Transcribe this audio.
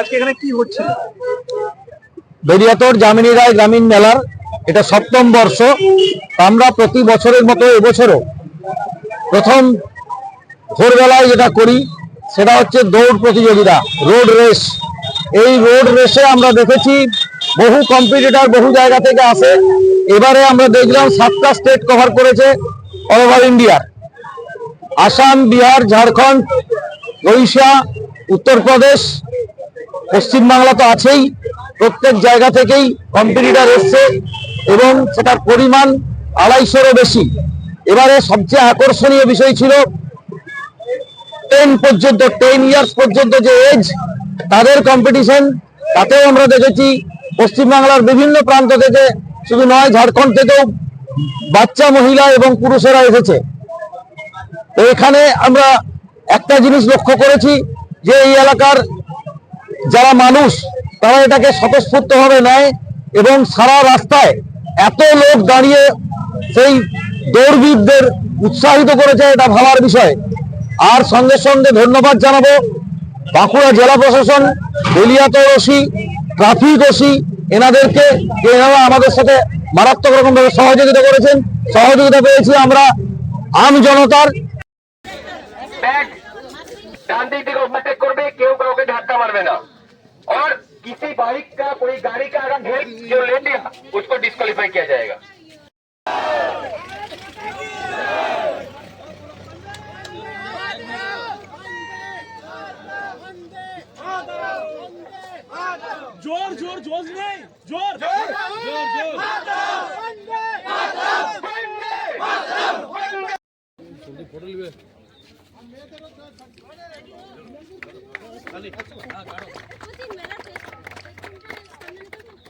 আজকে এখানে যামিনী রায় গ্রামীণ মেলার এটা সপ্তম বর্ষ। আমরা প্রতি বছরের মতো এবছরও প্রথম ভোরবেলায় যেটা করি, সেটা হচ্ছে দৌড় প্রতিযোগিতা, রোড রেস। এই রোড রেসে আমরা দেখেছি বহু কম্পিটিটর বহু জায়গা থেকে আসে। এবারে আমরা দেখলাম সাতটা স্টেট কভার করেছে অল ওভার ইন্ডিয়ার। আসাম, বিহার, ঝাড়খণ্ড, ওড়িশা, উত্তরপ্রদেশ পশ্চিমবাংলা তো আছেই, প্রত্যেক জায়গা থেকেই কম্পিটিটার এসছে এবং সেটার পরিমাণ আড়াইশোরও বেশি। এবারে সবচেয়ে আকর্ষণীয় বিষয় ছিল টেন পর্যন্ত টেন ইয়ার্স পর্যন্ত যে এজ তাদের কম্পিটিশন তাতেও আমরা দেখেছি পশ্চিমবাংলার বিভিন্ন প্রান্ত থেকে শুধু নয়, ঝাড়খণ্ড থেকেও বাচ্চা, মহিলা এবং পুরুষেরা এসেছে। তো এখানে আমরা একটা জিনিস লক্ষ্য করেছি যে এই এলাকার যারা মানুষ, তারা এটাকে স্বতঃস্ফূর্তভাবে নেয় এবং সারা রাস্তায় এত লোক দাঁড়িয়ে সেই দৌড়বিদদের উৎসাহিত করেছে এটা ভাবার বিষয়। আর সঙ্গে সঙ্গে ধন্যবাদ জানাব বাঁকুড়া জেলা প্রশাসন বেলিয়াত ওসি, ট্রাফিক ওসি, এনাদেরকে, এনারা আমাদের সাথে মারাত্মক রকমভাবে সহযোগিতা করেছেন। সহযোগিতা পেয়েছি আমরা আম জনতার। ডান দিক থেকে করবে, কেউ কাউকে ধাক্কা মারবে না। और किसी बाइक का कोई गाड़ी का अगर ढेर जो ले लिया उसको डिस्कालीफाई किया जाएगा। ज़ोर ज़ोर ज़ोर नहीं ज़ोर। ज़ोर ज़ोर ज़ोर।